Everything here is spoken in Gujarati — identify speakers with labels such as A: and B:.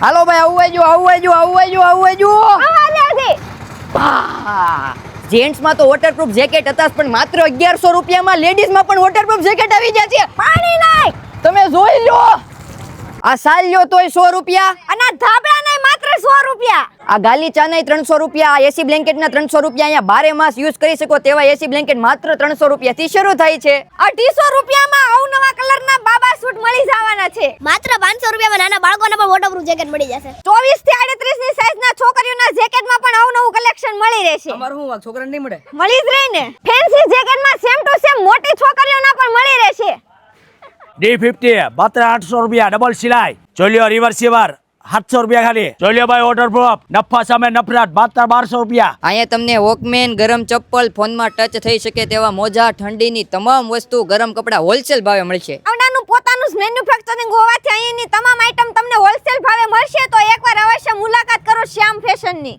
A: હાલો ભાઈ આવું આવજો આવું આવજો આવું આવજો આવું આવજો જેન્ટ્સમાં તો વોટરપ્રૂફ જેકેટ હતા પણ માત્ર અગિયારસો રૂપિયામાં લેડીઝમાં પણ વોટરપ્રૂફ જેકેટ આવી જાય છે.
B: પાણી નાખ
A: તમે જોઈ લો. આ સાલ લ્યો તોય સો રૂપિયા.
B: અને ધાબળા નહીં માત્ર 100 રૂપિયા.
A: આ ગાલી ચાના ત્રણસો રૂપિયા આ એસી બ્લેન્કેટના ત્રણસો રૂપિયા અહીંયા બારે માસ યુઝ કરી શકો તેવા એસી બ્લેન્કેટ માત્ર ત્રણસો રૂપિયાથી શરૂ થાય છે.
B: અઢીસો રૂપિયામાં અવનવા કલરના બાબા જવાના છે.
C: માત્ર પાંચસો રૂપિયામાં નાના બાળકોને પણ વોટરપ્રૂફ જેકેટ મળી જશે.
B: ચોવીસથી આડત્રીસની સાઈઝ ના છોકરીઓના જેકેટમાં પણ અવનવું કલેક્શન મળી રહેશે.
A: તમારું શું છોકરાને નહીં મળે?
B: મળી જ રહી ને. ફેન્સી જેકેટમાં સેમ ટુ સેમ મોટી છોકરીઓના પણ મળી રહેશે.
D: ડી ફિફ્ટી માત્ર આઠસો રૂપિયા ડબલ સિલાઈ. ચોલિયો રિવર્સિવર સાતસો રૂપિયા ખાલી. ચોલ્યો ભાઈ વોટરપ્રૂફ નફા સામે નફરાટ માત્ર બારસો રૂપિયા.
A: અહીંયા તમને વોકમેન ગરમ ચપ્પલ ફોનમાં ટચ થઈ શકે તેવા મોજા ઠંડીની તમામ વસ્તુ ગરમ કપડાં હોલસેલ ભાવે મળશે.
B: મેન્યુફેક્ચરિંગ હોવાથી અહીંની તમામ આઇટમ તમને હોલસેલ ભાવે મળશે, તો એકવાર અવશ્ય મુલાકાત કરો શ્યામ ફેશનની